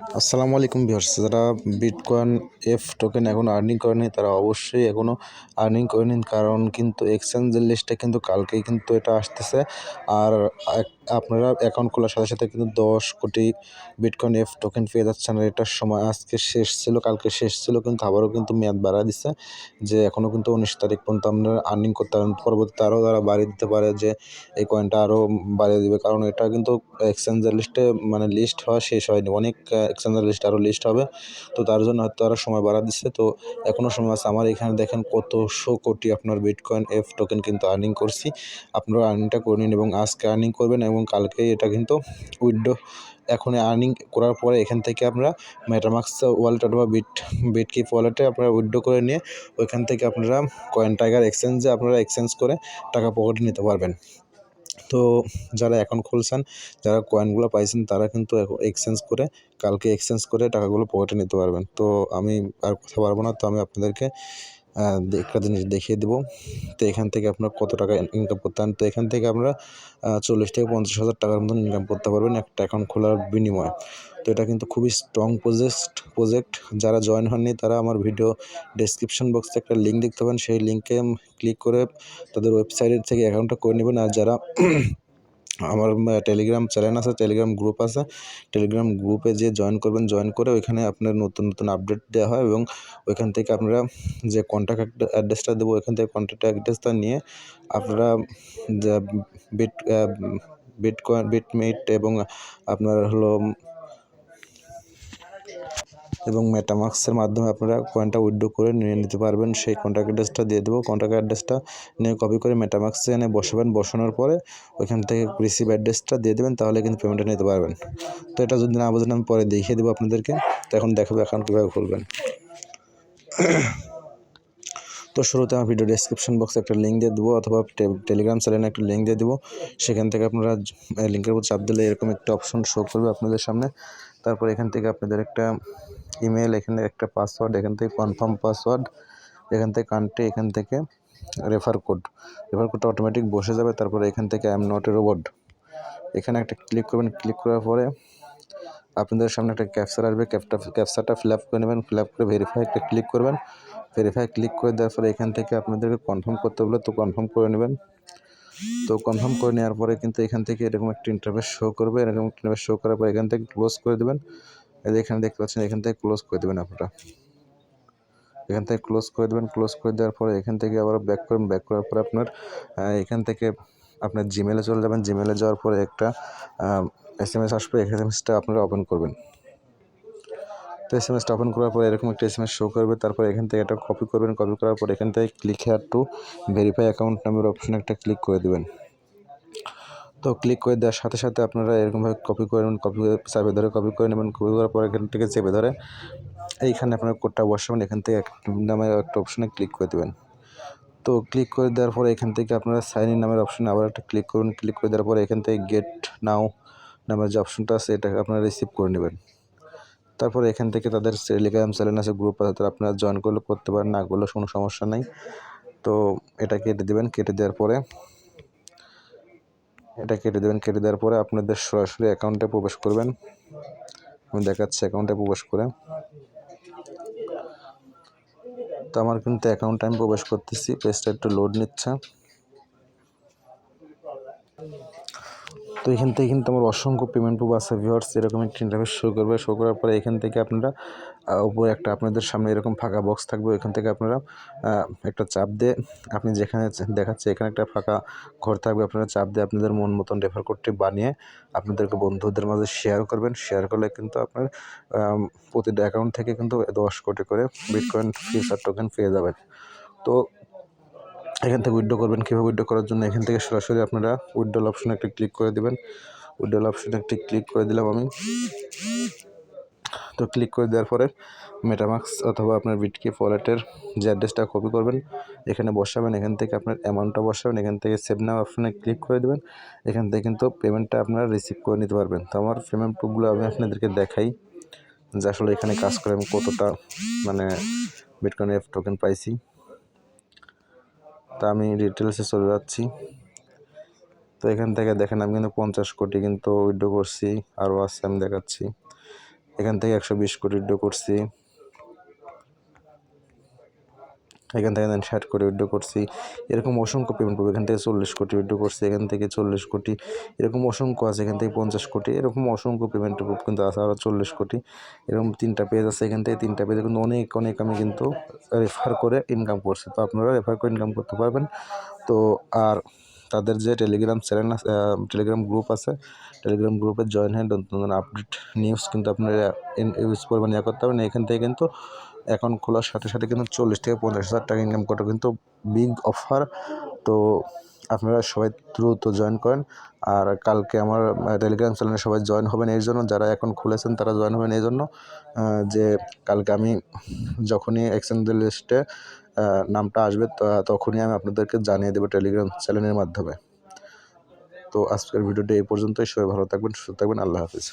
আসসালামু আলাইকুম ভিউয়ার্স, যারা বিটকয়েন এফ টোকেন এখন আর্নিং করেনি, তারা অবশ্যই এখনও আর্নিং করে নিন, কারণ কিন্তু এক্সচেঞ্জের লিস্টে কিন্তু কালকেই কিন্তু এটা আসতেছে। আর আপনারা অ্যাকাউন্ট খোলার সাথে সাথে কিন্তু দশ কোটি বিটকয়েন এফ টোকেন পেয়ে যাচ্ছেন। আর এটার সময় আজকে শেষ ছিল, কালকে শেষ ছিল, কিন্তু আবারও কিন্তু মেয়াদ বাড়া দিচ্ছে যে এখনও কিন্তু উনিশ তারিখ পর্যন্ত আপনারা আর্নিং করতে পারেন। পরবর্তীতে আরও তারা বাড়িয়ে দিতে পারে, যে এই কয়েনটা আরও বাড়িয়ে দিবে, কারণ এটা কিন্তু এক্সচেঞ্জের লিস্টে মানে লিস্ট হওয়া শেষ হয়নি। অনেক এক্সচেঞ্জের লিস্ট আরও লিস্ট হবে। তো তার জন্য হয়তো তারা সময় বাড়া দিচ্ছে। তো এখনও সময় আছে। আমার এখানে দেখেন কতশো কোটি আপনার বিটকয়েন এফ টোকেন কিন্তু আর্নিং করছি। আপনারা আর্নিংটা করে নিন এবং আজকে আর্নিং করবেন এবং কালকে এটা কিন্তু উইড্রো এখন আর্নিং করার পরে এখান থেকে আপনারা মেটামাক্স ওয়ালেট অথবা বিট বিটকিপ ওয়ালেটে আপনারা উইড্রো করে নিয়ে ওইখান থেকে আপনারা কয়েন টাইগার এক্সচেঞ্জে আপনারা এক্সচেঞ্জ করে টাকা পকেটে নিতে পারবেন। তো যারা অ্যাকাউন্ট খুলছেন, যারা কয়েনগুলো পাইছেন, তারা কিন্তু এক্সচেঞ্জ করে, কালকে এক্সচেঞ্জ করে টাকাগুলো পকেটে নিতে পারবেন। তো আমি আর কথা পারব না। তো আমি আপনাদেরকে একটা জিনিস দেখিয়ে দেবো। তো এখান থেকে আপনার কত টাকা ইনকাম করতে পারেন তো এখান থেকে আমরা চল্লিশ থেকে পঞ্চাশ হাজার টাকার মতন ইনকাম করতে পারবেন একটা অ্যাকাউন্ট খোলার বিনিময়ে। তো এটা কিন্তু খুবই স্ট্রং প্রজেক্ট প্রজেক্ট যারা জয়েন হননি, তারা আমার ভিডিও ডেসক্রিপশন বক্সে একটা লিঙ্ক দেখতে পাবেন সেই লিঙ্কে ক্লিক করে তাদের ওয়েবসাইটের থেকে অ্যাকাউন্টটা করে নেবেন। আর যারা আমার টেলিগ্রাম চ্যানেল আছে টেলিগ্রাম গ্রুপ আছে। টেলিগ্রাম গ্রুপে যে জয়েন করবেন জয়েন করে ওইখানে আপনার নতুন নতুন আপডেট দেওয়া হয় এবং ওইখান থেকে আপনারা যে কন্ট্যাক্ট অ্যাড্রেসটা দেবো, ওইখান থেকে কন্ট্যাক্ট অ্যাড্রেসটা নিয়ে আপনারা বিট বিট বিটমেট এবং আপনার হলো এবং মেটামাক্সের মাধ্যমে আপনারা কয়েনটা উইথড্র করে নিয়ে নিতে পারবেন। সেই কন্ট্যাক্ট অ্যাড্রেসটা দিয়ে দেবো। কন্ট্যাক্ট অ্যাড্রেসটা নিয়ে কপি করে মেটামাক্সে এনে বসাবেন। বসানোর পরে ওইখান থেকে রিসিভ অ্যাড্রেসটা দিয়ে দেবেন, তাহলে কিন্তু পেমেন্টটা নিতে পারবেন। তো এটা যদি না বোঝেন, আমি পরে দেখিয়ে দেবো আপনাদেরকে। তো এখন দেখাবো অ্যাকাউন্ট কীভাবে খুলবেন। তো শুরুতে আমার ভিডিও ডেসক্রিপশন বক্সে একটা লিঙ্ক দিয়ে দেবো, অথবা টেলিগ্রাম চ্যানেলে একটা লিঙ্ক দিয়ে দেবো। সেখান থেকে আপনারা লিঙ্কের উপর চাপ দিলে এরকম একটা অপশন শো করবে আপনাদের সামনে। তারপর এখান থেকে আপনাদের একটা ইমেল এখানে একটা পাসওয়ার্ড এখান থেকে কনফার্ম পাসওয়ার্ড এখান থেকে কান্ট্রি এখান থেকে রেফার কোড রেফার কোডটা অটোমেটিক বসে যাবে, তারপরে এখান থেকে I am not a robot এখানে একটা ক্লিক করবেন ক্লিক করার পরে আপনাদের সামনে একটা ক্যাপচার আসবে ক্যাপটা ক্যাপচারটা ফিল আপ করে নেবেন ফিল আপ করে ভেরিফাই একটা ক্লিক করবেন। ভেরিফাই ক্লিক করে দেওয়ার পরে এখান থেকে আপনাদেরকে কনফার্ম করতে বলে তো কনফার্ম করে নেবেন। তো কনফার্ম করে নেওয়ার পরে কিন্তু এখান থেকে এরকম একটা ইন্টারভেস শো করবে, এরকম ইন্টারভেস শো করার পর এখান থেকে ক্লোজ করে দেবেন। এই যে এখানে দেখতে পাচ্ছেন, এখান থেকে ক্লোজ করে দেবেন আপনারা। এখান থেকে ক্লোজ করে দেবেন ক্লোজ করে দেওয়ার পরে এখান থেকে আবার ব্যাক করবেন। ব্যাক করার পরে আপনার এখান থেকে আপনার জিমেলে চলে যাবেন। জিমেলে যাওয়ার পরে একটা এস এম এস আসবে। এস এম এসটা আপনারা ওপেন করবেন। তো এস এম এসটা ওপেন করার পরে এরকম একটা এস এম এস শো করবে। তারপর এখান থেকে একটা কপি করবেন। কপি করার পর এখান থেকে click here to verify account নামের অপশন একটা ক্লিক করে দেবেন। তো ক্লিক করে দেওয়ার সাথে সাথে আপনারা এরকমভাবে কপি করে নেবেন কপি করে চাপে ধরে কপি করে নেবেন কপি করার পর এখান থেকে চেপে ধরে এইখানে আপনার কোডটা বসাবেন, এখান থেকে নামের একটা অপশানে ক্লিক করে দেবেন। তো ক্লিক করে দেওয়ার পরে এখান থেকে আপনারা সাইন ইন নামের অপশনে আবার একটা ক্লিক করুন ক্লিক করে দেওয়ার পরে এখান থেকে গেট নাও নামের যে অপশনটা আছে এটা আপনারা রিসিভ করে নেবেন। তারপরে এখান থেকে তাদের টেলিগ্রাম চ্যানেল আছে গ্রুপ আছে, তারা আপনারা জয়েন করলে করতে পারেন, না করলে কোনো সমস্যা নাই। তো এটা কেটে দেবেন, কেটে দেওয়ার পরে এটা কেটে দেবেন, কেটে দেওয়ার পরে আপনাদের সরাসরি অ্যাকাউন্টে প্রবেশ করবেন। আমি দেখাচ্ছি অ্যাকাউন্টে প্রবেশ করে। তো আমার কিন্তু অ্যাকাউন্টে আমি প্রবেশ করতেছি পেজটা একটু লোড নিচ্ছে। তো এখান থেকে কিন্তু আমার অসংখ্য পেমেন্ট প্রুফ আছে ভিওয়ার্স এরকম একটা ইন্টারফেস শো করবে। শো করার পরে এখান থেকে আপনারা উপরে একটা আপনাদের সামনে এরকম ফাঁকা বক্স থাকবে এখান থেকে আপনারা একটা চাপ দিয়ে আপনি যেখানে দেখাচ্ছে এখানে একটা ফাঁকা ঘর থাকবে, আপনারা চাপ দিয়ে আপনাদের মন মতন রেফার কোডটি বানিয়ে আপনাদেরকে বন্ধুদের মাঝে শেয়ার করবেন। শেয়ার করলে কিন্তু আপনার প্রতিটা অ্যাকাউন্ট থেকে কিন্তু দশ কোটি করে বিটকয়েন ফিউচার টোকেন পেয়ে যাবেন। তো এখান থেকে উইথড্র করবেন। কীভাবে উইথড্র করার জন্য? এখান থেকে সরাসরি আপনারা উইথড্রল অপশনে একটা ক্লিক করে দেবেন। উইথড্রল অপশনে একটি ক্লিক করে দিলাম আমি। তো ক্লিক করে দেওয়ার পরে মেটামাক্স অথবা আপনার বিটকি ওয়ালেটের যে অ্যাড্রেসটা কপি করবেন, এখানে বসাবেন, এখান থেকে আপনার অ্যামাউন্টটা বসাবেন, এখান থেকে সেভ নাও অপশনে ক্লিক করে দেবেন, এখান থেকে কিন্তু পেমেন্টটা আপনারা রিসিভ করে নিতে পারবেন। তো আমার পেমেন্ট প্রুফগুলো আমি আপনাদেরকে দেখাই যে আসলে এখানে কাজ করে আমি কতটা মানে বিটকয়েন এফ টোকেন পাইছি। তা আমি ডিটেলসে চলে যাচ্ছি। তো এখান থেকে দেখেন আমি কিন্তু পঞ্চাশ কোটি কিন্তু উইথড্র করছি, আরও আছে আমি দেখাচ্ছি। এখান থেকে একশো বিশ কোটি উইড্রো করছি। এখান থেকে দেন ষাট কোটি উইড্রো করছি। এরকম অসংখ্য পেমেন্ট পাবো। এখান থেকে চল্লিশ কোটি উইড্রো করছি। এখান থেকে চল্লিশ কোটি। এরকম অসংখ্য আছে। এখান থেকে পঞ্চাশ কোটি। এরকম অসংখ্য পেমেন্ট পাবো কিন্তু আছে আরও চল্লিশ কোটি। এরকম তিনটা পেজ আছে। এখান থেকে তিনটা পেজে কিন্তু অনেক অনেক আমি কিন্তু রেফার করে ইনকাম করছি। তো আপনারা রেফার করে ইনকাম করতে পারবেন। তো আর তাদের যে টেলিগ্রাম চ্যানেল টেলিগ্রাম গ্রুপ আছে টেলিগ্রাম গ্রুপে জয়েন হয়ে নতুন নতুন আপডেট নিউজ কিন্তু আপনারা ইউজ পরিমাণ ইয়ে করতে পারবেন এখান থেকে কিন্তু অ্যাকাউন্ট খোলার সাথে সাথে কিন্তু চল্লিশ থেকে পঞ্চাশ হাজার টাকা ইনকাম করা কিন্তু বিগ অফার তো আপনারা সবাই দ্রুত জয়েন করেন। আর কালকে আমার টেলিগ্রাম চ্যানেলে সবাই জয়েন হবেন এই জন্য। যারা এখন খুলেছেন তারা জয়েন হবেন এই জন্য। যে কালকে আমি যখনই এক্সচেঞ্জের লিস্টে নামটা আসবে তখনই আমি আপনাদেরকে জানিয়ে দেবো টেলিগ্রাম চ্যানেলের মাধ্যমে। তো আজকের ভিডিওটি এই পর্যন্তই। সবাই ভালো থাকবেন, সুস্থ থাকবেন। আল্লাহ হাফিজ।